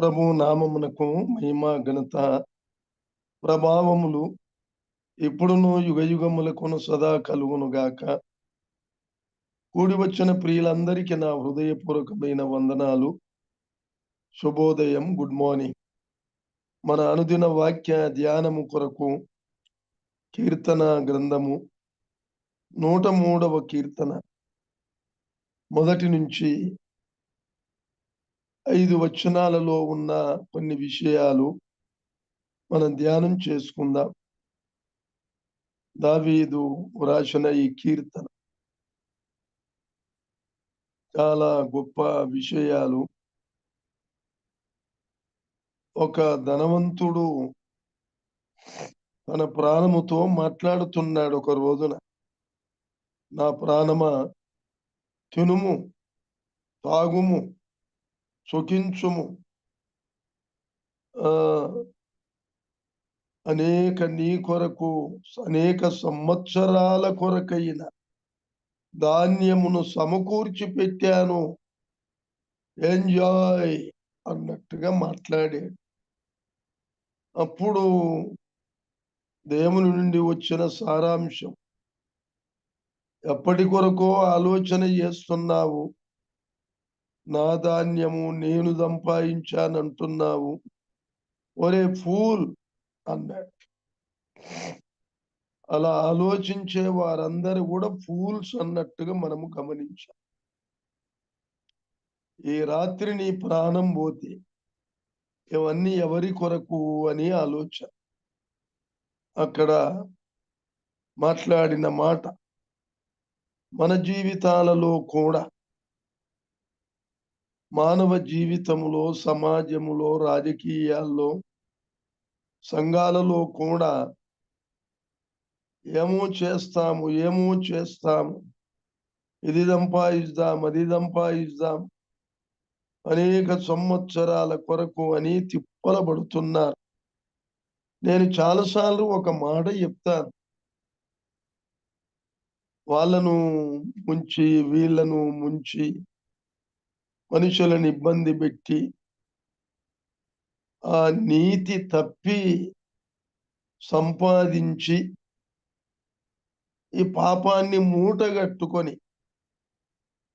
ప్రభు నామమునకు మహిమ ఘనత ప్రభావములు ఇప్పుడును యుగ యుగములకును సదా కలుగును గాక కూడి వచ్చిన ప్రియులందరికీ నా హృదయపూర్వకమైన వందనాలు. శుభోదయం గుడ్ మార్నింగ్. మన అనుదిన వాక్య ధ్యానము కొరకు కీర్తన గ్రంథము నూట మూడవ కీర్తన. మొదటి నుంచి ఐదు వచనాలలో ఉన్న కొన్ని విషయాలు మనం ధ్యానం చేసుకుందాం. దావీదు వ్రాసిన ఈ కీర్తన చాలా గొప్ప విషయాలు. ఒక ధనవంతుడు తన ప్రాణముతో మాట్లాడుతున్నాడు ఒక రోజున. నా ప్రాణమా? తినుము తాగుము సుఖించుము అనేక నీ కొరకు అనేక సంవత్సరాల కొరకైన ధాన్యమును సమకూర్చి పెట్టాను ఎంజాయ్ అన్నట్టుగా మాట్లాడాడు అప్పుడు దేవుని నుండి వచ్చిన సారాంశం ఎప్పటి కొరకో ఆలోచన చేస్తున్నావు నా ధాన్యము నేను సంపాదించానంటున్నావు. ఒరే ఫూల్ అన్నాడు. అలా ఆలోచించే వారందరూ కూడా ఫూల్స్ అన్నట్టుగా మనము గమనించాం. ఈ రాత్రి నీ ప్రాణం పోతే ఇవన్నీ ఎవరి కొరకు అని ఆలోచన. అక్కడ మాట్లాడిన మాట మన జీవితాలలో కూడా మానవ జీవితంలో సమాజంలో రాజకీయాల్లో సంఘాలలో కూడా ఏమో చేస్తాము ఏమో చేస్తాము. ఇది సంపాదిద్దాం అది సంపాదిద్దాం అనేక సంవత్సరాల కొరకు అని తిప్పలబడుతున్నారు నేను చాలాసార్లు ఒక మాట చెప్తాను. వాళ్ళను ముంచి వీళ్ళను ముంచి మనుషులను ఇబ్బంది పెట్టి ఆ నీతి తప్పి సంపాదించి ఈ పాపాన్ని మూటగట్టుకొని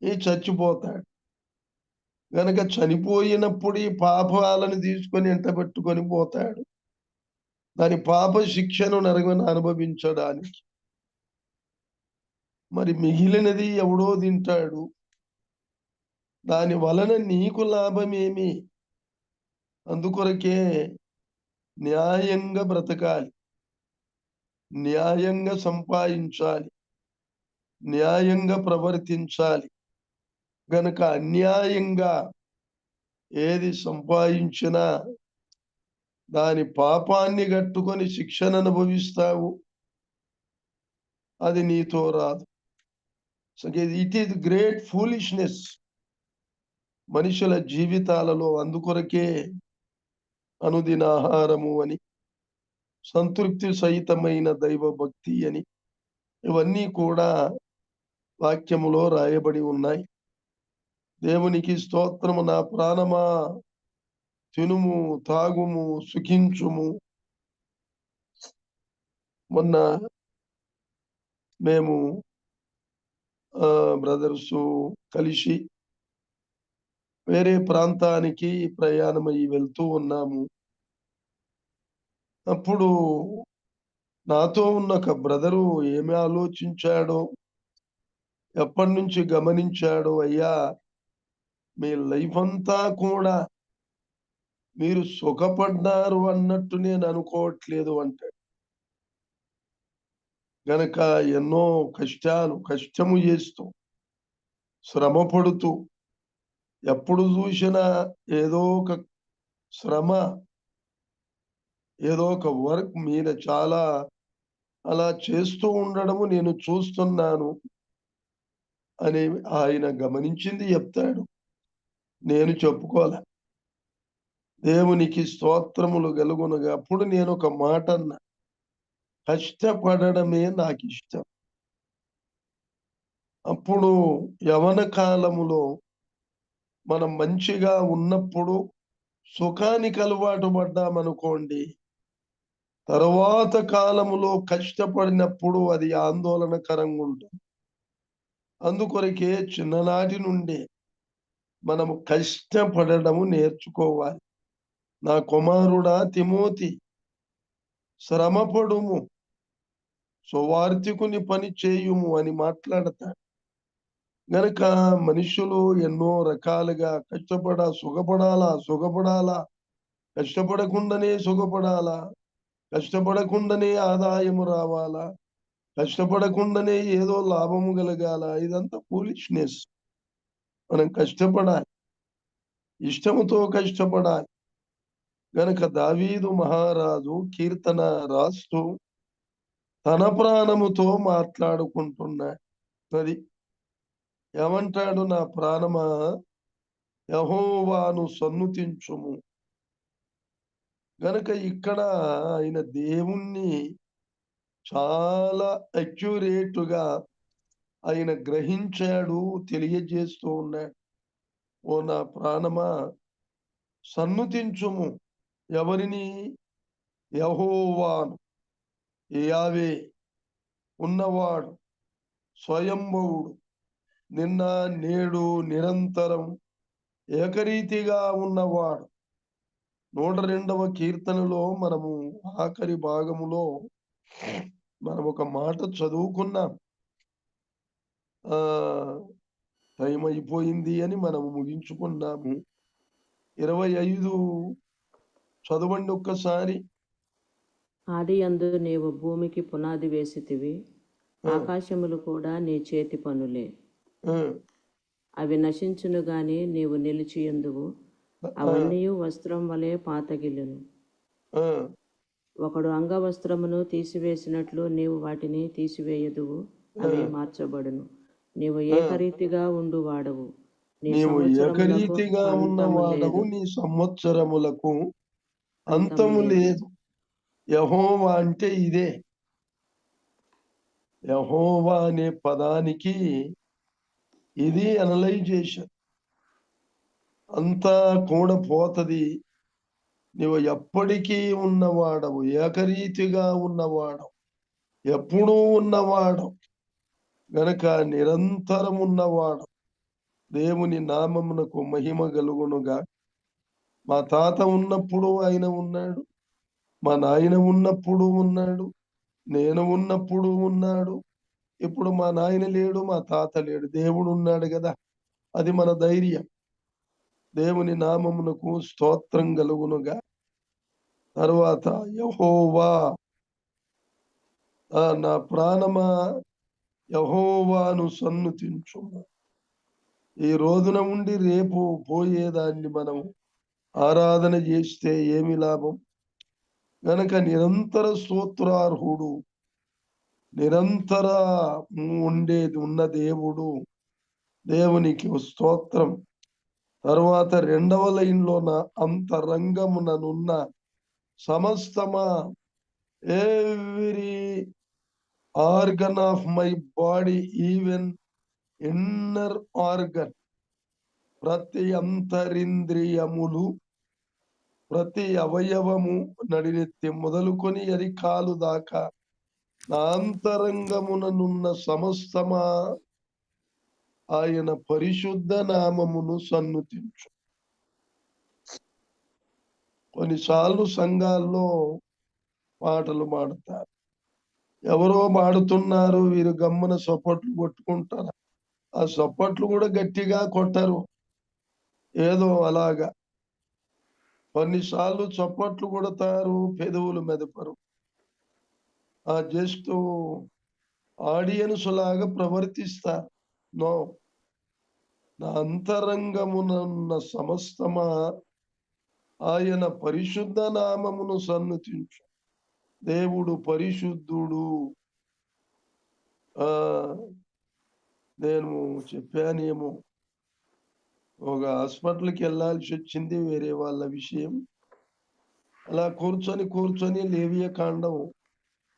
ఈ చచ్చిపోతాడు. గనక చనిపోయినప్పుడు ఈ పాపాలను తీసుకొని ఎంట పెట్టుకొని పోతాడు. దాని పాప శిక్షను నరగని అనుభవించడానికి. మరి మిగిలినది ఎవడో తింటాడు. దాని వలన నీకు లాభమేమి? అందుకొరకే న్యాయంగా బ్రతకాలి. న్యాయంగా సంపాదించాలి. న్యాయంగా ప్రవర్తించాలి. గనక అన్యాయంగా ఏది సంపాదించినా దాని పాపాన్ని కట్టుకొని శిక్షను అనుభవిస్తావు. అది నీతో రాదు. So it is great foolishness మనుషుల జీవితాలలో అందుకొరకే అనుదిన ఆహారము అని సంతృప్తి సహితమైన దైవ భక్తి అని ఇవన్నీ కూడా వాక్యములో రాయబడి ఉన్నాయి. దేవునికి స్తోత్రము నా ప్రాణమా తినుము తాగుము సుఖించుము. మొన్న మేము బ్రదర్స్ కలిసి వేరే ప్రాంతానికి ప్రయాణమై వెళ్తూ ఉన్నాము. అప్పుడు నాతో ఉన్న ఒక బ్రదరు ఏమి ఆలోచించాడో ఎప్పటి నుంచి గమనించాడో అయ్యా మీ లైఫ్ అంతా కూడా మీరు సుఖపడ్డారు అన్నట్టు నేను అనుకోవట్లేదు అంటాడు. గనక ఎన్నో కష్టాలు కష్టము చేస్తూ శ్రమ పడుతూ ఎప్పుడు చూసినా ఏదో ఒక శ్రమ ఏదో ఒక వర్క్ మీద చాలా అలా చేస్తూ ఉండడము నేను చూస్తున్నాను అని ఆయన గమనించింది చెప్తాడు. నేను చెప్పుకోలే. దేవునికి స్తోత్రములు కలుగునగా. అప్పుడు నేను ఒక మాట అన్నా. కష్టపడడమే నాకు ఇష్టం అప్పుడు యవన కాలములో మనం మంచిగా ఉన్నప్పుడు సుఖానికి అలవాటు పడ్డామనుకోండి తరువాత కాలములో కష్టపడినప్పుడు అది ఆందోళనకరంగా ఉంటుంది. అందుకొరకే చిన్ననాటి నుండి మనము కష్టపడము నేర్చుకోవాలి. నా కుమారుడా తిమోతి శ్రమపడుము సువార్థికుని పని చేయుము అని మాట్లాడతాడు. గనక మనుషులు ఎన్నో రకాలుగా కష్టపడ సుఖపడాలా సుఖపడాలా కష్టపడకుండానే సుఖపడాలా కష్టపడకుండానే ఆదాయము రావాలా కష్టపడకుండానే ఏదో లాభము కలగాల ఇదంతా ఫూలిష్నెస్ మనం కష్టపడాలి. ఇష్టముతో కష్టపడాలి. గనక దావీదు మహారాజు కీర్తన రాస్తూ తన ప్రాణముతో మాట్లాడుకుంటున్నాడు. అది ఏమంటాడు నా ప్రాణమా? యహోవాను సన్నుతించుము. గనక ఇక్కడ ఆయన దేవుణ్ణి చాలా అక్యురేటుగా ఆయన గ్రహించాడు తెలియజేస్తూ ఉన్నాడు. ఓ నా ప్రాణమా? సన్నుతించుము. ఎవరిని? యహోవాను. యావే ఉన్నవాడు స్వయంభవుడు. నిన్న నేడు నిరంతరం ఏకరీతిగా ఉన్నవాడు. నూట రెండవ కీర్తనలో మనము ఆఖరి భాగములో మనం ఒక మాట చదువుకున్నాం. ఆ టైం అయిపోయింది అని మనము ముగించుకున్నాము. ఇరవై ఐదు చదవండి ఒక్కసారి. ఆది అందు నీవు భూమికి పునాది వేసితివి. ఆకాశములు కూడా నీ చేతి పనులే. అవి నశించును గాని నీవు నిలిచియందువు అవన్నీ వస్త్రం వలె పాతగిల్లును. ఆ, ఒకడు అంగవస్త్రమును తీసివేసినట్లు నీవు వాటిని తీసివేయదువు అవి మార్చబడును. నీవు ఏకరీతిగా ఉండు వాడవు. నీ నీవు ఏకరీతిగా ఉన్నవాడవు. నీ సంవత్సరములకు అంతము అంతము లేదు. యహోవా అంటే ఇదే. యహోవా అనే పదానికి ఇది అనలైజేషన్. అంతా కూడా పోతుంది. నువ్వు ఎప్పటికీ ఉన్నవాడవు. ఏకరీతిగా ఉన్నవాడవు. ఎప్పుడూ ఉన్నవాడు గనక నిరంతరం ఉన్నవాడు దేవుని నామమునకు మహిమ కలుగునుగా. మా తాత ఉన్నప్పుడు ఆయన ఉన్నాడు. మా నాయన ఉన్నప్పుడు ఉన్నాడు. నేను ఉన్నప్పుడు ఉన్నాడు. ఇప్పుడు మా నాయన లేడు మా తాత లేడు. దేవుడు ఉన్నాడు కదా. అది మన ధైర్యం. దేవుని నామమునకు స్తోత్రం కలుగునుగా. తర్వాత యహోవా. ఆ, నా ప్రాణమా? యహోవాను సన్నుతించుము ఈ రోజున ఉండి రేపు పోయేదాన్ని మనం ఆరాధన చేస్తే ఏమి లాభం? గనక నిరంతర స్తోత్రార్హుడు నిరంతర ఉండేది ఉన్న దేవుడు దేవునికి స్తోత్రం. తర్వాత రెండవ లైన్లో నా అంతరంగముననున్న సమస్తమా every organ of my body even inner organ ప్రతి అంతరింద్రియములు ప్రతి అవయవము నడినెత్తి మొదలుకొని అరికాలు దాకా నా అంతరంగముననున్న సమస్తమా ఆయన పరిశుద్ధ నామమును సన్నుతించు. కొన్నిసార్లు సంఘాల్లో పాటలు పాడతారు ఎవరో పాడుతున్నారు వీరు గమ్మున సపోర్ట్లు కొట్టుకుంటారు. ఆ సపోర్ట్లు కూడా గట్టిగా కొట్టరు. ఏదో అలాగా. కొన్నిసార్లు చప్పట్లు కొడతారు పెదవులు మెదపరు ఆ జస్ట్ ఆడియన్స్ లాగా ప్రవర్తిస్తా. నో. నా అంతరంగమునున్న సమస్తమా ఆయన పరిశుద్ధ నామమును సన్నతించు. దేవుడు పరిశుద్ధుడు. నేను చెప్పానేమో ఒక హాస్పిటల్కి వెళ్ళాల్సి వచ్చింది వేరే వాళ్ళ విషయం. అలా కూర్చొని కూర్చొని లేవియ కాండం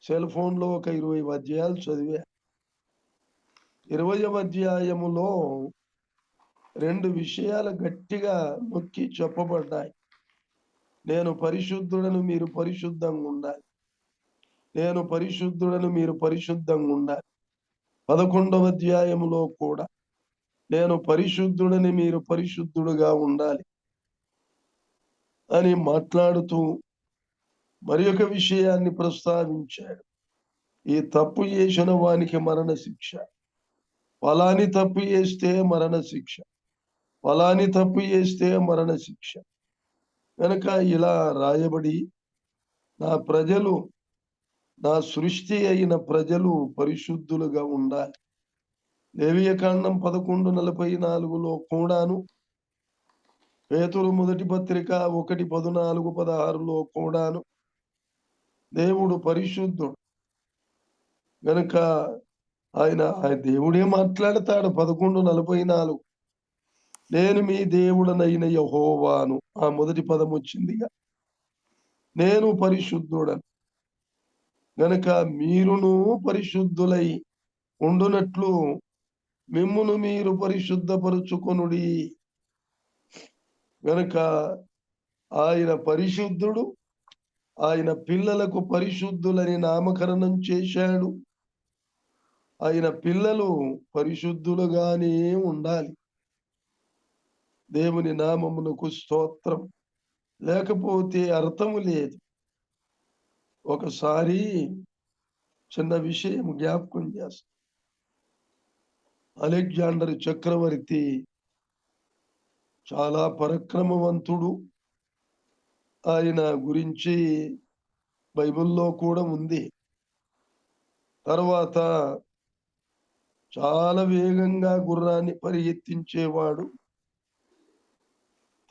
సెల్ ఫోన్లో ఒక ఇరవై అధ్యాయాలు చదివా. ఇరవై అధ్యాయములో రెండు విషయాలు గట్టిగా నొక్కి చెప్పబడ్డాయి. నేను పరిశుద్ధుడను మీరు పరిశుద్ధంగా ఉండాలి. నేను పరిశుద్ధుడను మీరు పరిశుద్ధంగా ఉండాలి. పదకొండవ అధ్యాయములో కూడా నేను పరిశుద్ధుడని మీరు పరిశుద్ధుడుగా ఉండాలి అని మాట్లాడుతూ మరి ఒక విషయాన్ని ప్రస్తావించాడు. ఈ తప్పు చేసిన వానికి మరణ శిక్ష ఫలాని తప్పు చేస్తే మరణ శిక్ష ఫలాని తప్పు చేస్తే మరణ శిక్ష కనుక ఇలా రాయబడి నా ప్రజలు నా సృష్టి అయిన ప్రజలు పరిశుద్ధులుగా ఉండాలి. లేవియకాండం పదకొండు నలభై నాలుగులో కూడాను పేతురు మొదటి పత్రిక ఒకటి పదునాలుగు పదహారులో కూడాను దేవుడు పరిశుద్ధుడు. గనుక ఆయన దేవుడే మాట్లాడతాడు పదకొండు నలభై నాలుగు. నేను మీ దేవుడనైన యహోవాను. ఆ మొదటి పదం వచ్చిందిగా నేను పరిశుద్ధుడను. గనక మీరును పరిశుద్ధులై ఉండునట్లు మిమ్మును మీరు పరిశుద్ధపరుచుకొనుడి. గనక ఆయన పరిశుద్ధుడు ఆయన పిల్లలకు పరిశుద్ధులని నామకరణం చేశాడు. ఆయన పిల్లలు పరిశుద్ధులుగానే ఉండాలి. దేవుని నామమునకు స్తోత్రం. లేకపోతే అర్థము లేదు. ఒకసారి చిన్న విషయం జ్ఞాపకం చేస్తా. అలెగ్జాండర్ చక్రవర్తి చాలా పరక్రమవంతుడు. ఆయన గురించి బైబిల్లో కూడా ఉంది. తర్వాత చాలా వేగంగా గుర్రాన్ని పరిగెత్తించేవాడు.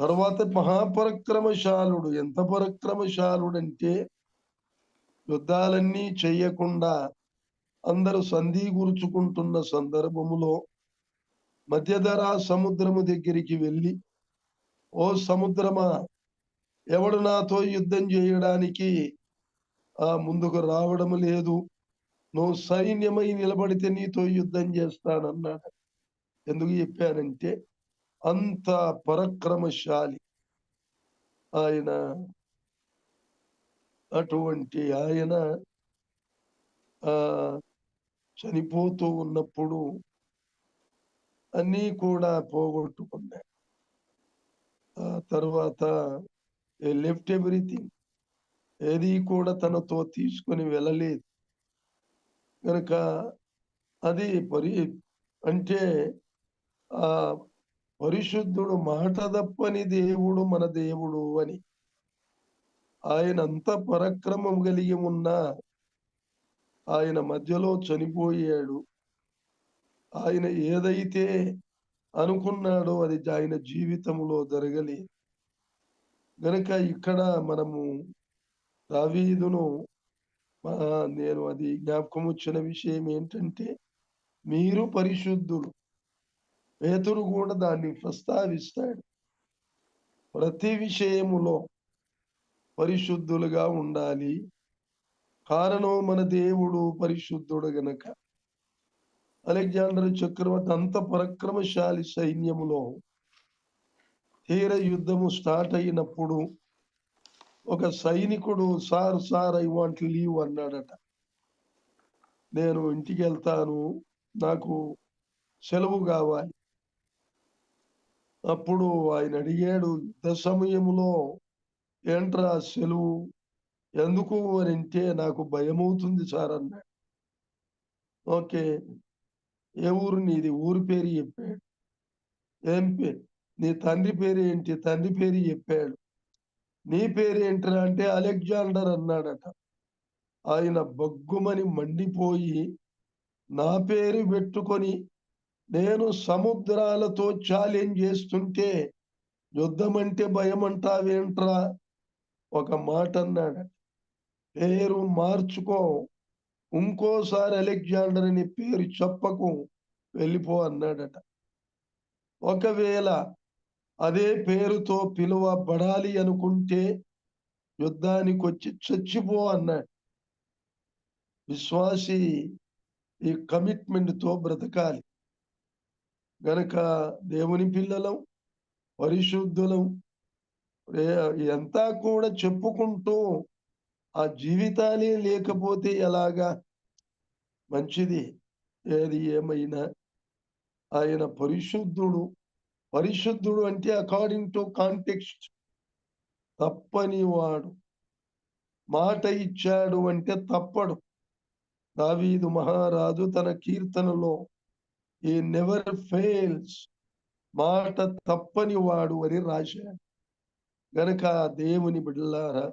తర్వాత మహాపరక్రమశాలుడు. ఎంత పరక్రమశాలుడంటే యుద్ధాలన్నీ చేయకుండా అందరూ సంధి గురుచుకుంటున్న సందర్భములో మధ్యధరా సముద్రము దగ్గరికి వెళ్ళి ఓ సముద్రమా ఎవడు నాతో యుద్ధం చేయడానికి ఆ ముందుకు రావడం లేదు. నువ్వు సైన్యమై నిలబడితే నీతో యుద్ధం చేస్తానన్నాడు. ఎందుకు చెప్పానంటే అంత పరక్రమశాలి ఆయన. అటువంటి ఆయన ఆ చనిపోతూ ఉన్నప్పుడు అన్నీ కూడా పోగొట్టుకున్నాడు. ఆ తర్వాత లెఫ్ట్ ఎవ్రీథింగ్ ఏది కూడా తనతో తీసుకొని వెళ్ళలేదు. కనుక అది పరి అంటే ఆ పరిశుద్ధుడు మాట తప్పని దేవుడు మన దేవుడు అని. ఆయన అంత పరక్రమం కలిగి ఉన్నా ఆయన మధ్యలో చనిపోయాడు. ఆయన ఏదైతే అనుకున్నాడో అది ఆయన జీవితంలో జరగలేదు. గనుక ఇక్కడ మనము దావీదును నేను అది జ్ఞాపకం వచ్చిన విషయం ఏంటంటే మీరు పరిశుద్ధులు. పేతురు కూడా దాన్ని ప్రస్తావిస్తాడు. ప్రతి విషయములో పరిశుద్ధులుగా ఉండాలి. కారణం మన దేవుడు పరిశుద్ధుడు గనక. అలెగ్జాండర్ చక్రవర్తి అంత పరక్రమశాలి సైన్యములో తీర యుద్ధము స్టార్ట్ అయినప్పుడు ఒక సైనికుడు sir sir I want leave అన్నాడట. నేను ఇంటికి వెళ్తాను నాకు సెలవు కావాలి. అప్పుడు ఆయన అడిగాడు యుద్ధ సమయంలో ఏంట్రా సెలవు? ఎందుకు అని అంటే నాకు భయమవుతుంది సార్ అన్నాడు. ఓకే ఏ ఊరు నీది? ఊరి పేరు చెప్పాడు ఏం పేరు? నీ తండ్రి పేరు ఏంటి? తండ్రి పేరు చెప్పాడు. నీ పేరు ఏంటరా అంటే అలెగ్జాండర్ అన్నాడట. ఆయన బగ్గుమని మండిపోయి నా పేరు పెట్టుకొని నేను సముద్రాలతో ఛాలెంజ్ చేస్తుంటే యుద్ధం అంటే భయం అంటావేంట్రా ఒక మాట అన్నాడు. పేరు మార్చుకో. ఇంకోసారి అలెగ్జాండర్ అని పేరు చెప్పకు. వెళ్ళిపో అన్నాడట. ఒకవేళ అదే పేరుతో పిలువబడాలి అనుకుంటే యుద్ధానికి వచ్చి చచ్చిపో అన్నాడు. విశ్వాసి ఈ కమిట్మెంట్తో బ్రతకాలి. గనక దేవుని పిల్లలం పరిశుద్ధులం ఎంత కూడా చెప్పుకుంటూ ఆ జీవితాలే లేకపోతే ఎలాగా? మంచిది. ఏది ఏమైనా ఆయన పరిశుద్ధుడు పరిశుద్ధుడు అంటే అకార్డింగ్ టు కాంటెక్స్ట్ తప్పని వాడు. మాట ఇచ్చాడు అంటే తప్పడు. దావీదు మహారాజు తన కీర్తనలో ఈ నెవర్ ఫెయిల్స్ మాట తప్పని వాడు అని రాశాడు. గనక దేవుని బిడ్డలారా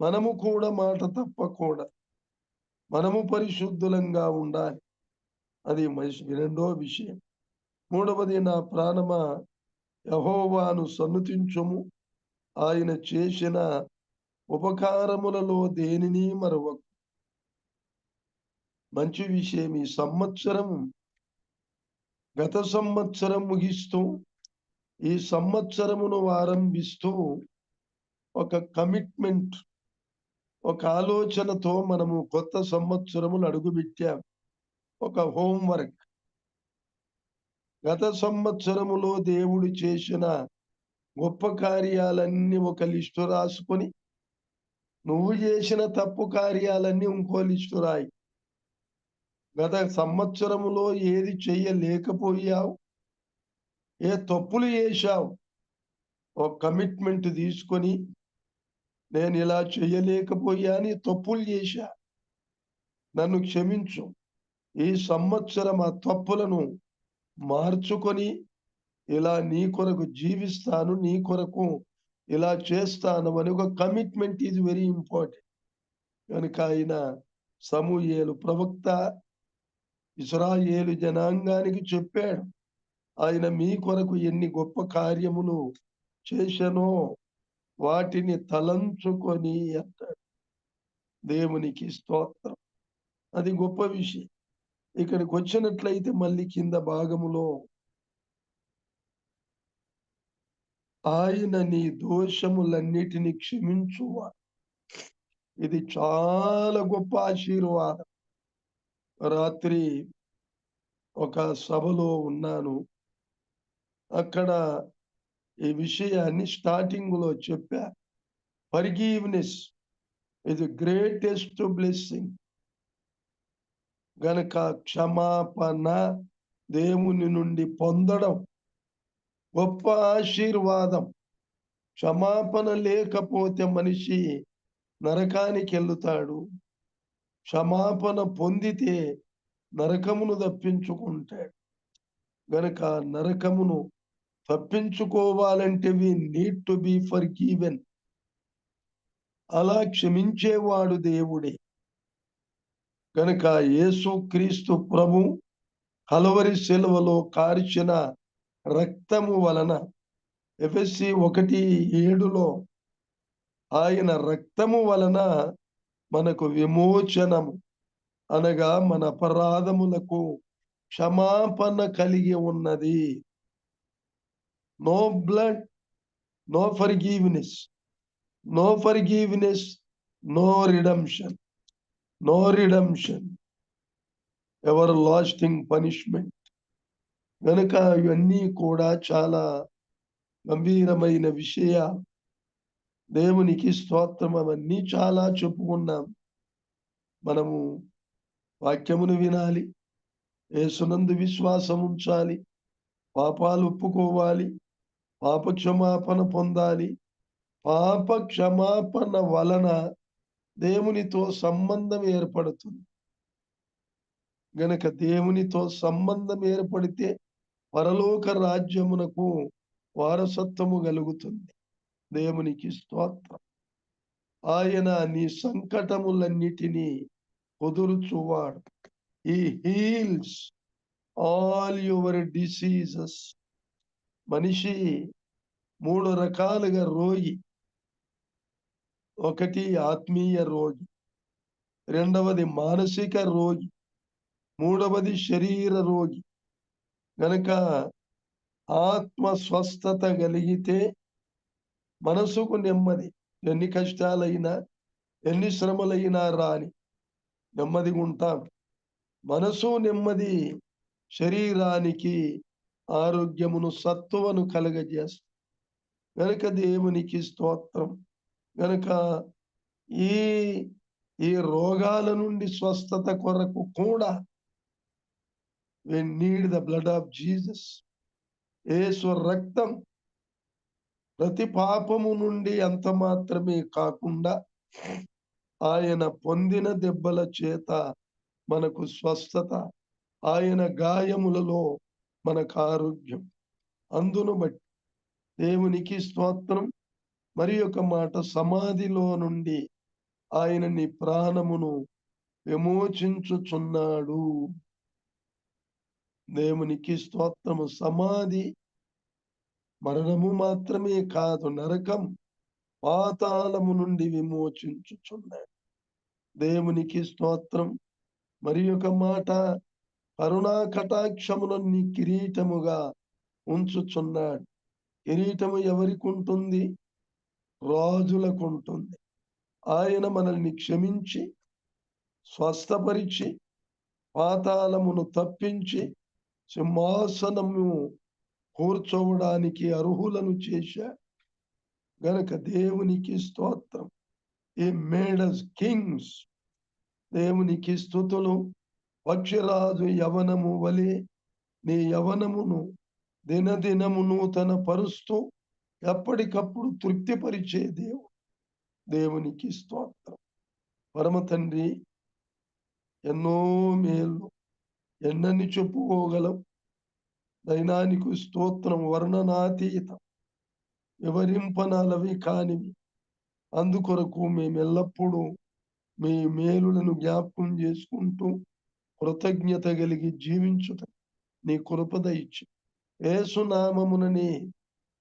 మనము కూడా మాట తప్పకూడదు. మనము పరిశుద్ధులంగా ఉండాలి. అది మనిషి రెండో విషయం. మూడవది నా ప్రాణమ యహోవాను సన్నుతించుము. ఆయన చేసిన ఉపకారములలో దేనిని మరవ మంచి విషయం ఈ సంవత్సరం గత సంవత్సరం ముగిస్తూ ఈ సంవత్సరమును ఆరంభిస్తూ ఒక కమిట్మెంట్ ఒక ఆలోచనతో మనము కొత్త సంవత్సరములు అడుగుపెట్టాం. ఒక హోంవర్క్. గత సంవత్సరములో దేవుడు చేసిన గొప్ప కార్యాలన్నీ ఒక లిస్టు రాసుకొని నువ్వు చేసిన తప్పు కార్యాలన్నీ ఇంకో లిస్టు రాయి. గత సంవత్సరములో ఏది చెయ్యలేకపోయావు ఏ తప్పులు చేశావు ఒక కమిట్మెంట్ తీసుకొని నేను ఇలా చేయలేకపోయాని తప్పులు చేశా. నన్ను క్షమించు. ఈ సంవత్సరం ఆ తప్పులను మార్చుకొని ఇలా నీ కొరకు జీవిస్తాను నీ కొరకు ఇలా చేస్తాను అని ఒక కమిట్మెంట్ ఈజ్ వెరీ ఇంపార్టెంట్ కనుక ఆయన సమూహేలు ప్రవక్త ఇస్రాయేలు జనాంగానికి చెప్పాడు ఆయన మీ కొరకు ఎన్ని గొప్ప కార్యములు చేశానో వాటిని తలంచుకొని అంటాడు దేవునికి స్తోత్రం. అది గొప్ప విషయం. ఇక్కడికి వచ్చినట్లయితే మళ్ళీ కింద భాగములో ఆయన నీ దోషములన్నిటిని క్షమించువా ఇది చాలా గొప్ప ఆశీర్వాదం. రాత్రి ఒక సభలో ఉన్నాను. అక్కడ ఈ విషయాన్ని స్టార్టింగ్లో చెప్పా ఫర్గీవ్నెస్ ఇది గ్రేటెస్ట్ బ్లెస్సింగ్ గనక క్షమాపణ దేవుని నుండి పొందడం గొప్ప ఆశీర్వాదం. క్షమాపణ లేకపోతే మనిషి నరకానికి వెళ్తాడు క్షమాపణ పొందితే నరకమును తప్పించుకుంటాడు. గనక నరకమును తప్పించుకోవాలంటే we need to be forgiven అలా క్షమించేవాడు దేవుడే. కనుక యేసు క్రీస్తు ప్రభు కలవరి సెలవులో కార్చిన రక్తము వలన ఎఫ్ఎస్సి ఒకటి ఏడులో ఆయన రక్తము వలన మనకు విమోచనము అనగా మన అపరాధములకు క్షమాపణ కలిగి ఉన్నది. No blood no forgiveness no forgiveness no redemption no redemption everlasting punishment కనుక ఇవన్నీ కూడా చాలా గంభీరమైన విషయ. దేవునికి స్తోత్రం అవన్నీ చాలా చెప్పుకున్నాం. మనము వాక్యమును వినాలి ఏసునందు విశ్వాసం ఉంచాలి పాపాలు ఒప్పుకోవాలి పాప క్షమాపణ పొందాలి. పాప క్షమాపణ వలన దేవునితో సంబంధం ఏర్పడుతుంది. గనక దేవునితో సంబంధం ఏర్పడితే పరలోక రాజ్యమునకు వారసత్వము కలుగుతుంది. దేవునికి స్తోత్రం. ఆయన నీ సంకటములన్నిటినీ కుదురుచువాడు. ఈ హీల్స్ ఆల్ యువర్ డిసీజెస్ మనిషి మూడు రకాలుగా రోగి ఒకటి ఆత్మీయ రోగి రెండవది మానసిక రోగి మూడవది శరీర రోగి గనక ఆత్మ స్వస్థత కలిగితే మనసుకు నెమ్మది. ఎన్ని కష్టాలైనా ఎన్ని శ్రమలైనా రాని నెమ్మదిగా ఉంటాం. మనసు నెమ్మది శరీరానికి ఆరోగ్యమును సత్తువను కలగజేస్తుంది. కనుక దేవునికి స్తోత్రం. గనుక ఈ ఈ రోగాల నుండి స్వస్థత కొరకు కూడా we need the blood of Jesus యేసు రక్తం ప్రతి పాపము నుండి అంత మాత్రమే కాకుండా ఆయన పొందిన దెబ్బల చేత మనకు స్వస్థత ఆయన గాయములలో మనకు ఆరోగ్యం. అందును బట్టి దేవునికి స్తోత్రం. మరి ఒక మాట సమాధిలో నుండి ఆయన నీ ప్రాణమును విమోచించుచున్నాడు. దేవునికి స్తోత్రము. సమాధి మరణము మాత్రమే కాదు నరకం పాతాళము నుండి విమోచించుచున్నాడు. దేవునికి స్తోత్రం. మరి ఒక మాట కరుణా కటాక్షములన్నీ కిరీటముగా ఉంచుచున్నాడు. కిరీటము ఎవరికి ఉంటుంది? రాజులకు ఉంటుంది ఆయన మనల్ని క్షమించి స్వస్థపరిచి పాతాళమును తప్పించి సింహాసనము కూర్చోవడానికి అర్హులను చేశా. గనక దేవునికి స్తోత్రం. ఏ మేడస్ కింగ్స్ దేవునికి స్థుతులు. పక్షిరాజు యవనము వలె నీ యవనమును దినదినము నూతన పరుస్తూ ఎప్పటికప్పుడు తృప్తిపరిచే దేవుడు దేవునికి స్తోత్రం. పరమ తండ్రి ఎన్నో మేలు ఎన్నని చెప్పుకోగలం. దైనానికి స్తోత్రం వర్ణనాతీతం. వివరింపనలవి కానివి. అందుకొరకు మేము ఎల్లప్పుడూ మీ మేలులను జ్ఞాపకం చేసుకుంటూ కృతజ్ఞత కలిగి జీవించుట నీ కృపద ఇచ్చి ఏసునామమునని